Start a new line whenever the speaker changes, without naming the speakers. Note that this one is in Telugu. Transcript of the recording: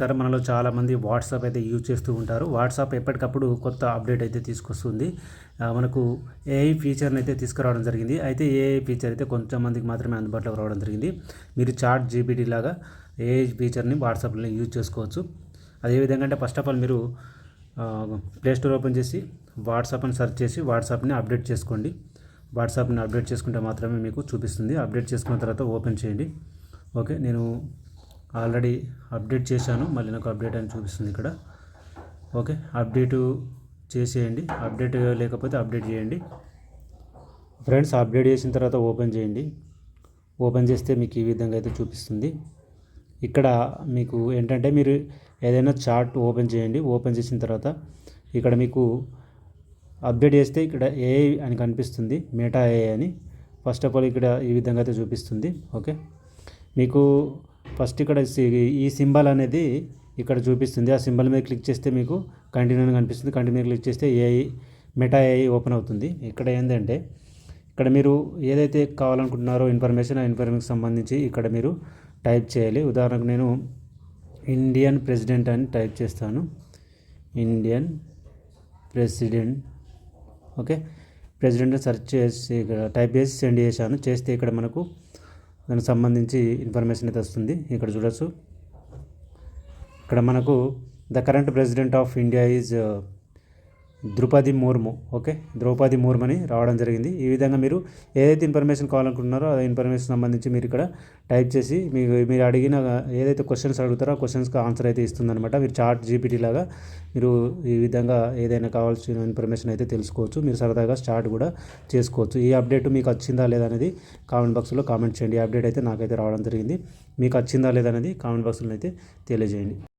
నమస్కారం. మనలో చాలామంది వాట్సాప్ అయితే యూజ్ చేస్తూ ఉంటారు. వాట్సాప్ ఎప్పటికప్పుడు కొత్త అప్డేట్ అయితే తీసుకొస్తుంది. మనకు ఏఐ ఫీచర్ని అయితే తీసుకురావడం జరిగింది. అయితే ఏఐ ఫీచర్ అయితే కొంచెం మందికి మాత్రమే అందుబాటులోకి రావడం జరిగింది. మీరు చాట్ జీపీటీ లాగా ఏఐ ఫీచర్ని వాట్సాప్లో యూజ్ చేసుకోవచ్చు. అదేవిధంగా అంటే ఫస్ట్ ఆఫ్ ఆల్ మీరు ప్లేస్టోర్ ఓపెన్ చేసి వాట్సాప్ అని సెర్చ్ చేసి వాట్సాప్ని అప్డేట్ చేసుకోండి. వాట్సాప్ని అప్డేట్ చేసుకుంటే మాత్రమే మీకు చూపిస్తుంది. అప్డేట్ చేసుకున్న తర్వాత ఓపెన్ చేయండి. ఓకే నేను ఆల్రెడీ అప్డేట్ చేశాను. మళ్ళీ నాకు అప్డేట్ అని చూపిస్తుంది ఇక్కడ. ఓకే అప్డేట్ చేసేయండి. అప్డేట్ లేకపోతే అప్డేట్ చేయండి. ఫ్రెండ్స్ అప్డేట్ చేసిన తర్వాత ఓపెన్ చేయండి. ఓపెన్ చేస్తే మీకు ఈ విధంగా అయితే చూపిస్తుంది. ఇక్కడ మీకు ఏంటంటే మీరు ఏదైనా చార్ట్ ఓపెన్ చేయండి. ఓపెన్ చేసిన తర్వాత ఇక్కడ మీకు అప్డేట్ చేస్తే ఇక్కడ ఏఐ అని కనిపిస్తుంది. మేటా ఏఐ అని. ఫస్ట్ ఆఫ్ ఆల్ ఇక్కడ ఈ విధంగా అయితే చూపిస్తుంది. ఓకే మీకు ఫస్ట్ ఇక్కడ సి- ఈ సింబల్ అనేది ఇక్కడ చూపిస్తుంది. ఆ సింబల్ మీద క్లిక్ చేస్తే మీకు కంటిన్యూ అని కనిపిస్తుంది. కంటిన్యూ క్లిక్ చేస్తే ఏఐ మెటా ఏఐ ఓపెన్ అవుతుంది. ఇక్కడ ఏంటంటే ఇక్కడ మీరు ఏదైతే కావాలనుకుంటున్నారో ఇన్ఫర్మేషన్ ఆ ఇన్ఫర్మేషన్ సంబంధించి ఇక్కడ మీరు టైప్ చేయాలి. ఉదాహరణకు నేను ఇండియన్ ప్రెసిడెంట్ అని టైప్ చేస్తాను. Indian president okay president search చేసి ఇక్కడ టైప్ చేసి సెండ్ చేశాను. చేస్తే ఇక్కడ మనకు దానికి సంబంధించి ఇన్ఫర్మేషన్ అయితే వస్తుంది. ఇక్కడ చూడొచ్చు. ఇక్కడ మనకు the current president of India is Droupadi Murmu okay? Droupadi Murmu అని రావడం జరిగింది. ఈ విధంగా మీరు ఏదైతే ఇన్ఫర్మేషన్ కావాలనుకుంటున్నారో ఆ ఇన్ఫర్మేషన్ సంబంధించి మీరు ఇక్కడ టైప్ చేసి మీకు మీరు అడిగిన ఏదైతే క్వశ్చన్స్ అడుగుతారో ఆ క్వశ్చన్స్కి ఆన్సర్ అయితే ఇస్తుందనమాట మీరు చాట్ జీపీటీ లాగా మీరు ఈ విధంగా ఏదైనా కావాల్సిన ఇన్ఫర్మేషన్ అయితే తెలుసుకోవచ్చు. మీరు సరదాగా స్టార్ట్ కూడా చేసుకోవచ్చు. ఈ అప్డేట్ మీకు వచ్చిందా లేదా అనేది కామెంట్ బాక్స్లో కామెంట్ చేయండి. ఈ అప్డేట్ అయితే నాకైతే రావడం జరిగింది. మీకు వచ్చిందా లేదా అనేది కామెంట్ బాక్స్లో అయితే తెలియజేయండి.